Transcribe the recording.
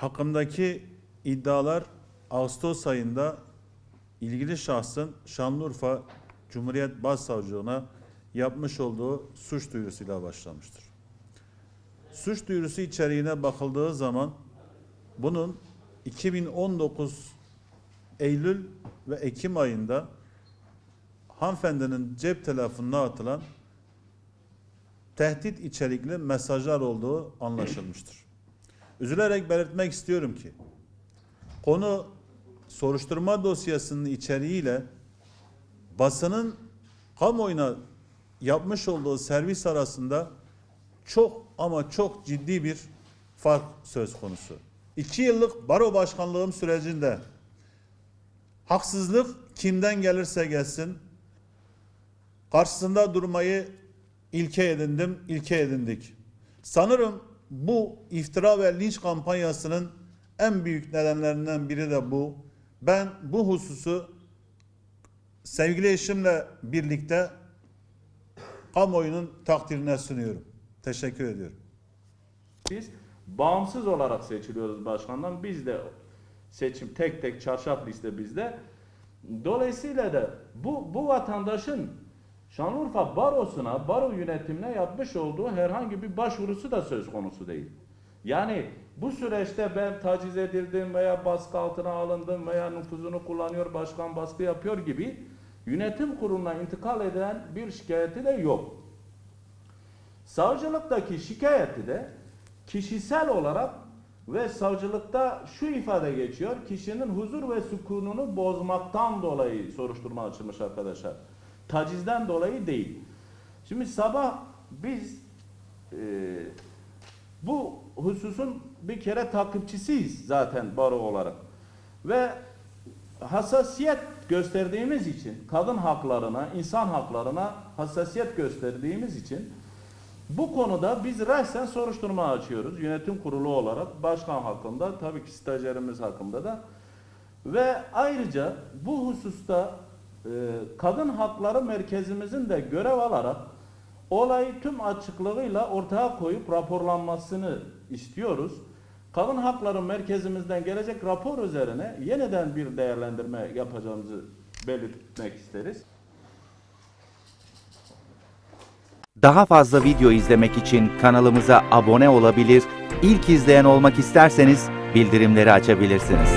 hakkındaki iddialar Ağustos ayında ilgili şahsın Şanlıurfa Cumhuriyet Başsavcılığına yapmış olduğu suç duyurusuyla başlamıştır. Suç duyurusu içeriğine bakıldığı zaman bunun 2019 Eylül ve Ekim ayında hanımefendinin cep telefonuna atılan tehdit içerikli mesajlar olduğu anlaşılmıştır. Üzülerek belirtmek istiyorum ki konu soruşturma dosyasının içeriğiyle basının kamuoyuna yapmış olduğu servis arasında çok ama çok ciddi bir fark söz konusu. İki yıllık baro başkanlığım sürecinde haksızlık kimden gelirse gelsin karşısında durmayı ilke edindim, ilke edindik. Sanırım bu iftira ve linç kampanyasının en büyük nedenlerinden biri de bu. Ben bu hususu sevgili eşimle birlikte kamuoyunun takdirine sunuyorum. Teşekkür ediyorum. Biz bağımsız olarak seçiliyoruz başkandan. Biz de seçim tek tek çarşaf liste bizde. Dolayısıyla da bu bu vatandaşın Şanlıurfa Barosu'na, baro yönetimine yapmış olduğu herhangi bir başvurusu da söz konusu değil. Yani bu süreçte ben taciz edildim veya baskı altına alındım veya nüfuzunu kullanıyor, başkan baskı yapıyor gibi yönetim kuruluna intikal eden bir şikayeti de yok. Savcılıktaki şikayeti de kişisel olarak ve savcılıkta şu ifade geçiyor. Kişinin huzur ve sükununu bozmaktan dolayı soruşturma açılmış arkadaşlar. Tacizden dolayı değil. Şimdi sabah biz e, bu hususun bir kere takipçisiyiz zaten baro olarak. Ve hassasiyet gösterdiğimiz için kadın haklarına, insan haklarına hassasiyet gösterdiğimiz için bu konuda biz rehsen soruşturma açıyoruz. Yönetim kurulu olarak başkan hakkında, tabii ki stajyerimiz hakkında da. Ve ayrıca bu hususta kadın hakları merkezimizin de görev alarak olayı tüm açıklığıyla ortaya koyup raporlanmasını istiyoruz. Kadın hakları merkezimizden gelecek rapor üzerine yeniden bir değerlendirme yapacağımızı belirtmek isteriz. Daha fazla video izlemek için kanalımıza abone olabilir, ilk izleyen olmak isterseniz bildirimleri açabilirsiniz.